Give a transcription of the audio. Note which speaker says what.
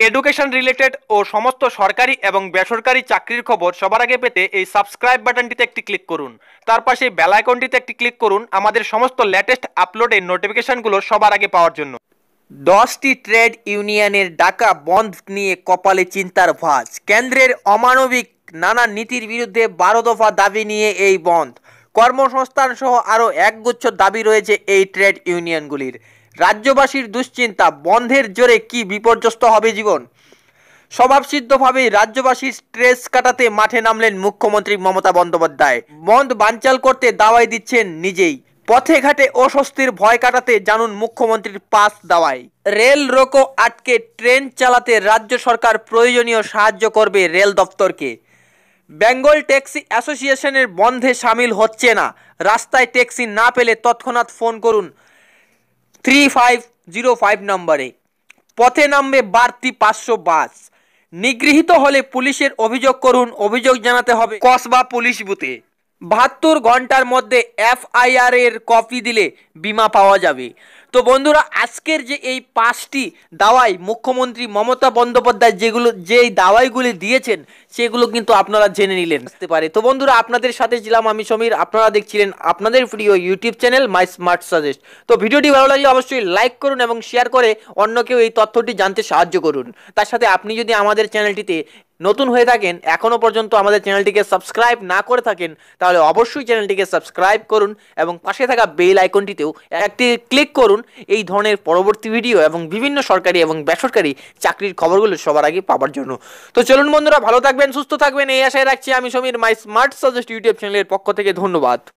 Speaker 1: Education related ও সমস্ত সরকারি এবং বেসরকারি চাকরির খবর সবার আগে পেতে এই সাবস্ক্রাইব বাটনটিতে একটি ক্লিক করুন। তার পাশে বেল আইকনটিতে একটি ক্লিক করুন আমাদের সমস্ত লেটেস্ট আপলোডের নোটিফিকেশনগুলো সবার আগে পাওয়ার জন্য।
Speaker 2: দশটি ট্রেড ইউনিয়নের ডাকা বন্ধ নিয়ে কপালে চিন্তার ভাঁজ। কেন্দ্রের অমানবিক নানা নীতির বিরুদ্ধে বারো দফা দাবি নিয়ে এই বন্ধ। কর্মসংস্থান সহ আরও একগুচ্ছ দাবি রয়েছে এই ট্রেড ইউনিয়নগুলির রাজ্যবাসীর দুশ্চিন্তা, বন্ধের জোরে কি বিপর্যস্ত হবে জীবন? স্বভাবসিদ্ধভাবেই রাজ্যবাসীর স্ট্রেস কাটাতে মাঠে নামলেন মুখ্যমন্ত্রী মমতা বন্দ্যোপাধ্যায়। বন্ধ বানচাল করতে দাওয়াই দিচ্ছেন নিজেই। পথে ঘাটে অস্বস্তির ভয় কাটাতে জানুন মুখ্যমন্ত্রীর পাস দাওয়াই। রেল রোকো আটকে, ট্রেন চালাতে রাজ্য সরকার প্রয়োজনীয় সাহায্য করবে রেল দপ্তরকে। বেঙ্গল ট্যাক্সি অ্যাসোসিয়েশনের বন্ধে সামিল হচ্ছে না। রাস্তায় ট্যাক্সি না পেলে তৎক্ষণাৎ ফোন করুন থ্রি ফাইভ জিরো ফাইভ নম্বরে পথে নামবে বাড়তি পাঁচশো বাস। নিগৃহীত হলে পুলিশের অভিযোগ করুন, অভিযোগ জানাতে হবে কসবা পুলিশ বুথে। বাহাত্তর ঘণ্টার মধ্যে এফআইআর এর কপি দিলে বিমা পাওয়া যাবে। তো বন্ধুরা, আজকের যে এই পাঁচটি দাওয়াই মুখ্যমন্ত্রী মমতা বন্দ্যোপাধ্যায় যেগুলো, যেই দাওয়াইগুলি দিয়েছেন, সেগুলো কিন্তু আপনারা জেনে নিলেন। আসতে পারে। তো বন্ধুরা, আপনাদের সাথে ছিলাম আমি সমীর। আপনারা দেখছিলেন আপনাদের প্রিয় YouTube channel my smart suggest তো ভিডিওটি ভালো লাগলে অবশ্যই লাইক করুন এবং শেয়ার করে অন্যকেও এই তথ্যটি জানতে সাহায্য করুন। তার সাথে আপনি যদি আমাদের চ্যানেলটিতে নতুন হয়ে থাকেন, এখনও পর্যন্ত আমাদের চ্যানেলটিকে সাবস্ক্রাইব না করে থাকেন, তাহলে অবশ্যই চ্যানেলটিকে সাবস্ক্রাইব করুন এবং পাশে থাকা বেল আইকনটিতেও একটি ক্লিক করুন এই ধরনের পরবর্তী ভিডিও এবং বিভিন্ন সরকারি এবং বেসরকারি চাকরির খবরগুলো সবার আগে পাওয়ার জন্য। তো চলুন বন্ধুরা, ভালো থাকবেন, সুস্থ থাকবেন, এই আশায় রাখছি আমি Samir my smart suggest YouTube চ্যানেলের পক্ষ থেকে ধন্যবাদ।